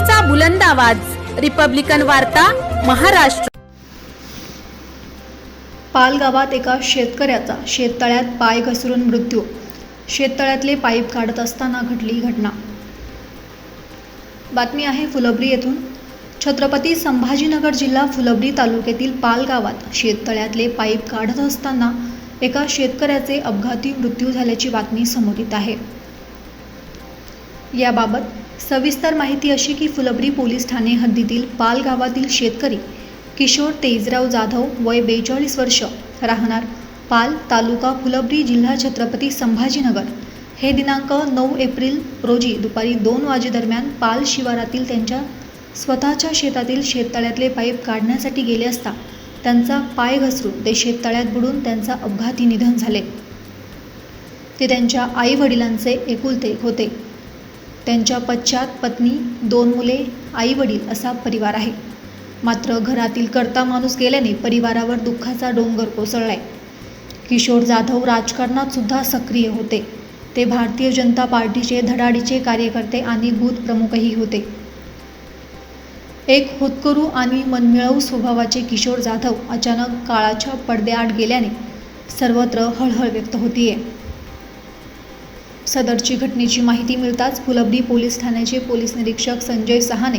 क्रांतीचा बुलंद आवाज. रिपब्लिकन वार्ता महाराष्ट्र. पाल गावात एका शेतकऱ्याचा शेततळ्यात पाय घसरून मृत्यू. शेततळ्यातले पाईप काढत असताना घडली घटना. बातमी आहे फुलंब्री येथून. छत्रपती संभाजीनगर जिल्हा फुलंब्री तालुक्यातील पाल गावात शेततळ्यातले पाईप काढत असताना एका शेतकऱ्याचे अपघाती मृत्यू झाल्याची बातमी समोर येत आहे. याबाबत सविस्तर माहिती अशी की फुलबरी पोलीस ठाणे हद्दीतील पाल गावातील शेतकरी किशोर तेजराव जाधव वय बेचाळीस वर्ष राहणार पाल तालुका फुलबरी जिल्हा छत्रपती संभाजीनगर. हे दिनांक नऊ एप्रिल रोजी दुपारी दोन वाजेदरम्यान पाल शिवारातील त्यांच्या स्वतःच्या शेतातील शेततळ्यातले पाईप काढण्यासाठी गेले असता त्यांचा पाय घसरून ते शेततळ्यात बुडून त्यांचा अपघाती निधन झाले. ते त्यांच्या आई वडिलांचे एकुलते एक होते. त्यांच्या पश्चात पत्नी दोन मुले आई वडील असा परिवार आहे. मात्र घरातील कर्ता माणूस गेल्याने परिवारावर दुःखाचा डोंगर कोसळलाय. किशोर जाधव राजकारणात सुद्धा सक्रिय होते. ते भारतीय जनता पार्टीचे धडाडीचे कार्यकर्ते आणि बूथ प्रमुखही होते. एक होतकरू आणि मनमिळवू स्वभावाचे किशोर जाधव अचानक काळाच्या पडद्याआड गेल्याने सर्वत्र हळहळ व्यक्त होतीये. सदरची घटनेची माहिती मिळताच फुलबडी पोलीस ठाण्याचे पोलीस निरीक्षक संजय सहाने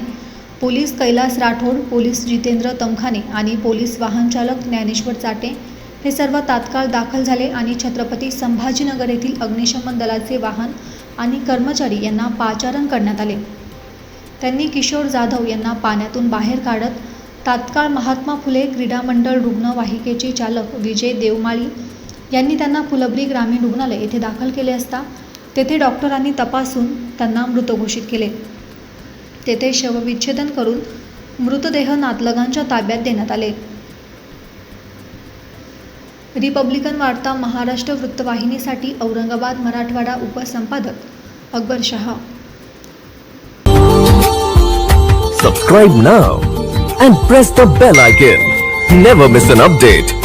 पोलीस कैलास राठोड पोलीस जितेंद्र तमखाने आणि पोलीस वाहनचालक ज्ञानेश्वर चाटे हे सर्व तात्काळ दाखल झाले आणि छत्रपती संभाजीनगर येथील अग्निशमन दलाचे वाहन आणि कर्मचारी यांना पाचारण करण्यात आले. त्यांनी किशोर जाधव यांना पाण्यातून बाहेर काढत तात्काळ महात्मा फुले क्रीडा मंडळ रुग्णवाहिकेचे चालक विजय देवमाळी यांनी त्यांना फुलबरी ग्रामीण रुग्णालय येथे दाखल केले असता तेथे डॉक्टरांनी तपासून त्यांना मृत घोषित केले. तेथे शवविच्छेदन करून मृतदेह नातलगांच्या ताब्यात देण्यात आले. रिपब्लिकन वार्ता महाराष्ट्र वृत्तवाहिनीसाठी Aurangabad Marathwada उपसंपादक Akbar Shah. Subscribe now and press the bell icon never miss an update